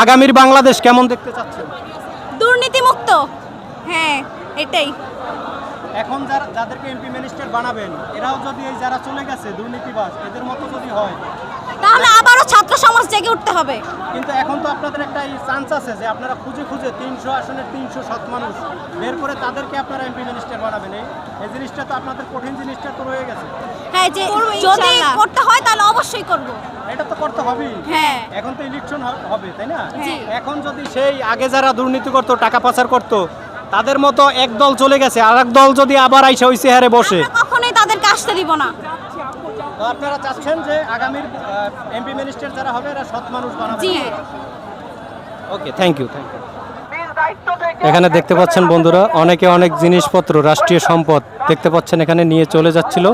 আগামীর বাংলাদেশ কেমন দেখতে চাচ্ছেন? দুর্নীতিমুক্ত। হ্যাঁ এটাই। এখন যারা যাদেরকে এমপি মিনিস্টার বানাবেন এরাও যদি এই যারা চলে গেছে দুর্নীতিবাজ এদের মতো যদি হয় তাহলে আবারও ছাত্র সমাজ জেগে উঠতে হবে। কিন্তু এখন তো আপনাদের একটা চান্স আছে যে আপনারা খুঁজে খুঁজে তিনশো আসনের তিনশো সৎ মানুষ বের করে তাদেরকে আপনারা এমপি মিনিস্টার বানাবেন। এই এই জিনিসটা তো আপনাদের কঠিন জিনিসটা তো রয়ে গেছে। হ্যাঁ যে যদি করতে হয় তাহলে অবশ্যই করব। এটা তো করতে হবেই। হ্যাঁ। এখন তো ইলেকশন হবে তাই না? এখন যদি সেই আগে যারা দুর্নীতি করতো টাকা পাচার করতো তাদের মতো এক দল চলে গেছে আর দল যদি আবার আইসা ওই চেহারে বসে। কখনোই তাদেরকে আসতে দিব না। তো আপনারা চাচ্ছেন যে আগামীর এমপি মিনিস্টার যারা হবে এরা সৎ মানুষ বানাবে? Okay thank you thank you এখানে দেখতে পাচ্ছেন বন্ধুরা অনেকে অনেক জিনিসপত্র রাষ্ট্রীয় সম্পদ দেখতে পাচ্ছেন এখানে নিয়ে চলে যাচ্ছিল।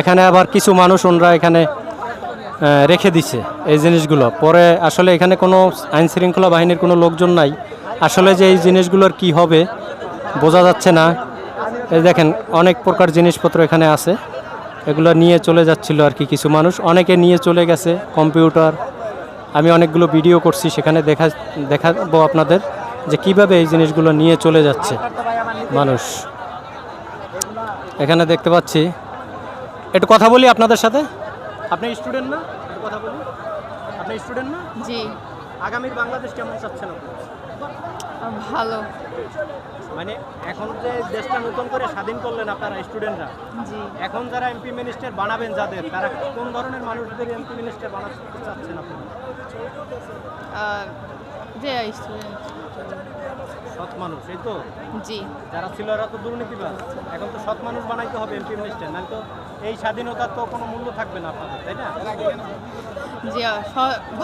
এখানে আবার কিছু মানুষ ওনরা এখানে রেখে দিছে এই জিনিসগুলো। পরে আসলে এখানে কোনো আইন শৃঙ্খলা বাহিনীর কোনো লোকজন নাই। আসলে যে এই জিনিসগুলোর কি হবে বোঝা যাচ্ছে না। এই দেখেন অনেক প্রকার জিনিসপত্র এখানে আছে। এগুলো নিয়ে চলে যাচ্ছিল আর কি কিছু মানুষ। অনেকে নিয়ে চলে গেছে কম্পিউটার। আমি অনেকগুলো ভিডিও করছি সেখানে দেখা দেখাবো আপনাদের যে কীভাবে এই জিনিসগুলো নিয়ে চলে যাচ্ছে মানুষ। এখানে দেখতে পাচ্ছি। একটু কথা বলি আপনাদের সাথে? আপনি স্টুডেন্ট না? কথা বলি। আপনি স্টুডেন্ট না? জি। আগামীর বাংলাদেশ কেমন চাচ্ছেন আপনি? ভালো। মানে এখন যে দেশটা নতুন করে স্বাধীন করলেন আপনারা স্টুডেন্টরা জি। এখন যারা এমপি মিনিস্টার বানাবেন যাদের তারা কোন ধরনের মানুষদের এমপি মিনিস্টার বানাতে চাচ্ছেন আপনি? যে স্টুডেন্ট। সৎ মানুষ এই তো? জি। যারা ছিল এরা তো দুর্নীতিবাজ। এখন তো সৎ মানুষ বানাইতে হবে এমপি মিনিস্টার নাহলে তো এই স্বাধীনতার তো কোনো মূল্য থাকবে না আপনাদের তাই না? জি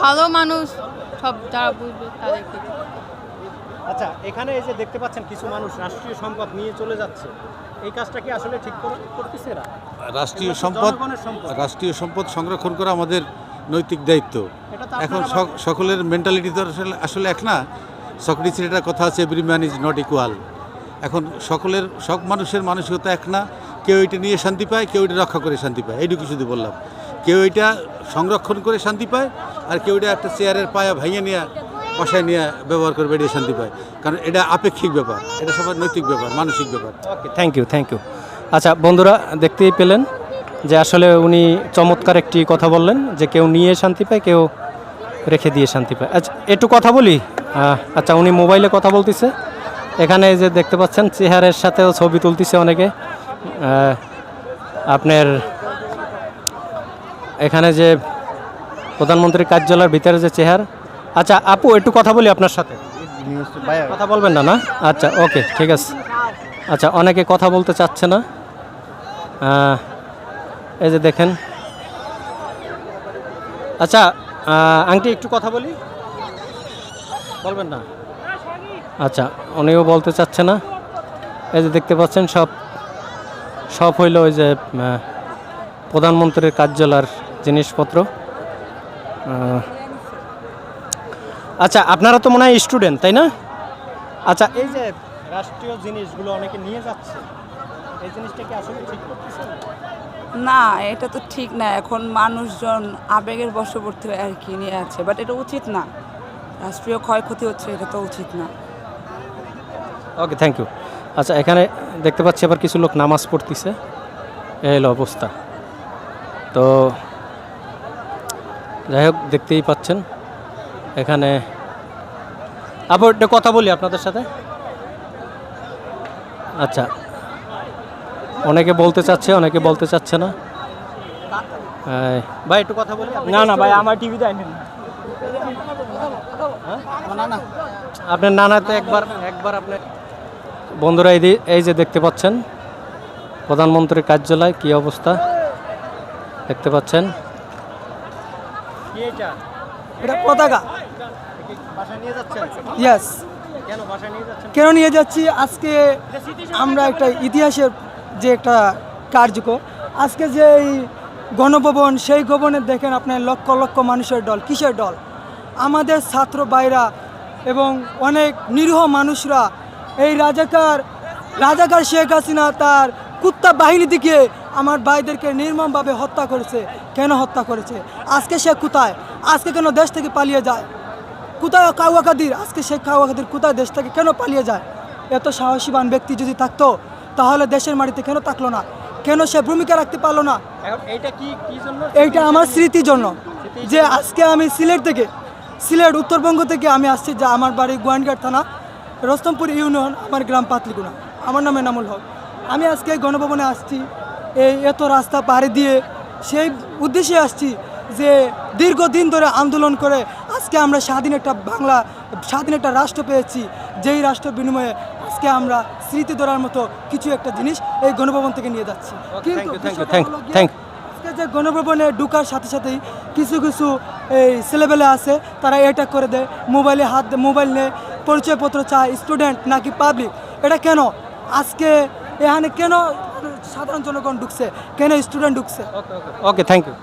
ভালো মানুষ সব যারা বুঝবে তাদেরকে আচ্ছা এখানে এই যে দেখতে পাচ্ছেন কিছু মানুষ রাষ্ট্রীয় সম্পদ নিয়ে চলে যাচ্ছে। এই কাজটা কি আসলে ঠিক করে- করতেছে এরা? রাষ্ট্রীয় সম্পদ রাষ্ট্রীয় সম্পদ সংরক্ষণ করা আমাদের নৈতিক দায়িত্ব। এখন সকলের মেন্টালিটি তো আসলে আসলে এক না। সক্রেটিসের একটা কথা আছে every man is not equal এখন সকলের সব মানুষের মানসিকতা এক না। কেউ এটা নিয়ে শান্তি পায় কেউ এটা রক্ষা করে শান্তি পায়। এইটুকু শুধু বললাম। কেউ এটা সংরক্ষণ করে শান্তি পায় আর কেউ এটা একটা চেয়ারের পায়া ভাঙিয়ে নিয়ে কষায় নিয়ে ব্যবহার করবে এটা শান্তি পায়। কারণ এটা আপেক্ষিক ব্যাপার, এটা সবার নৈতিক ব্যাপার, মানসিক ব্যাপার। Okay thank you thank you আচ্ছা বন্ধুরা, দেখতেই পেলেন যে আসলে উনি চমৎকার একটি কথা বললেন যে কেউ নিয়ে শান্তি পায়, কেউ রেখে দিয়ে শান্তি পায়। আচ্ছা একটু কথা বলি। আচ্ছা উনি মোবাইলে কথা বলতেছে। এখানে যে দেখতে পাচ্ছেন, চেহারের সাথেও ছবি তুলতেছে অনেকে। আপনার এখানে যে প্রধানমন্ত্রীর কার্যালয়ের ভিতরে যে চেহার আচ্ছা আপু, একটু কথা বলি আপনার সাথে। কথা বলবেন না না? আচ্ছা ওকে, ঠিক আছে। আচ্ছা অনেকে কথা বলতে চাচ্ছে না। এই যে দেখেন। আচ্ছা আংটি, একটু কথা বলি? বলবেন না? আচ্ছা উনিও বলতে চাচ্ছে না। এই যে দেখতে পাচ্ছেন, সব সব হইল ওই যে প্রধানমন্ত্রীর কার্যালয়ের জিনিসপত্র। আচ্ছা আপনারা তো মনে হয় স্টুডেন্ট তাই না? আচ্ছা এই যে রাষ্ট্রীয় জিনিসগুলো অনেকে নিয়ে যাচ্ছে এই জিনিসটা কি আসলে ঠিক না এটা তো ঠিক না। এখন মানুষজন আবেগের বশবর্তী আর কি নিয়ে আছে বাট এটা উচিত না। রাষ্ট্রীয় ক্ষয়ক্ষতি হচ্ছে এটা তো উচিত না। ওকে থ্যাংক ইউ আচ্ছা এখানে দেখতে পাচ্ছি আবার কিছু লোক নামাজ পড়তেছে। এই হলো অবস্থা। তো যাই হোক দেখতেই পাচ্ছেন। এখানে আবার একটা কথা বলি আপনাদের সাথে? আচ্ছা। অনেকে বলতে চাচ্ছে অনেকে বলতে চাচ্ছে না। ভাই একটু কথা বলি না না ভাই আমার টিভিতে আইনেন আপনার নানাতে একবার একবার আপনার বন্ধুরা এই এই যে দেখতে পাচ্ছেন প্রধানমন্ত্রীর কার্যালয় কি অবস্থা? দেখতে পাচ্ছেন? এটা পতাকা। ইয়েস কেন নিয়ে যাচ্ছি? আজকে আমরা একটা ইতিহাসের যে একটা কার্যকর আজকে যে এই গণভবন সেই ভবনে দেখেন আপনার লক্ষ লক্ষ মানুষের দল। কিসের দল? আমাদের ছাত্র ভাইরা এবং অনেক নিরীহ মানুষরা এই রাজাকার রাজাকার শেখ হাসিনা তার কুত্তা বাহিনী দিকে আমার ভাইদেরকে নির্মমভাবে হত্যা করেছে। কেন হত্যা করেছে? আজকে সে কোথায়? আজকে কেন দেশ থেকে পালিয়ে যায়? কোথায় কাউয়া কাদির? আজকে সেই কাউয়া কাদির কোথায় দেশ থেকে কেন পালিয়ে যায়? এত সাহসীবান ব্যক্তি যদি থাকতো তাহলে দেশের মাটিতে কেন থাকল না? কেন সে ভূমিকা রাখতে পারল না? এইটা কি কি এইটা আমার স্মৃতির জন্য। যে আজকে আমি সিলেট থেকে সিলেট উত্তরবঙ্গ থেকে আমি আসছি যে আমার বাড়ি গোয়ানঘাট থানা রস্তমপুর ইউনিয়ন আমার গ্রাম পাতলিগুনা। আমার নাম এনামুল হক। আমি আজকে গণভবনে আসছি এই এত রাস্তা পাড়ি দিয়ে সেই উদ্দেশ্যে আসছি যে দীর্ঘদিন ধরে আন্দোলন করে আজকে আমরা স্বাধীন একটা বাংলা স্বাধীন একটা রাষ্ট্র পেয়েছি। যেই রাষ্ট্র বিনিময়ে আজকে আমরা স্মৃতি ধরার মতো কিছু একটা জিনিস এই গণভবন থেকে নিয়ে যাচ্ছি। হলো আজকে যে গণভবনে ঢুকার সাথে সাথেই কিছু কিছু এই ছেলেবেলে আছে তারা এটা করে দেয়। মোবাইলে হাত মোবাইল নেয় পরিচয়পত্র চায় স্টুডেন্ট নাকি পাবলিক? এটা কেন? আজকে এখানে কেন সাধারণ জনগণ ঢুকছে? কেন স্টুডেন্ট ঢুকছে? ওকে থ্যাংক ইউ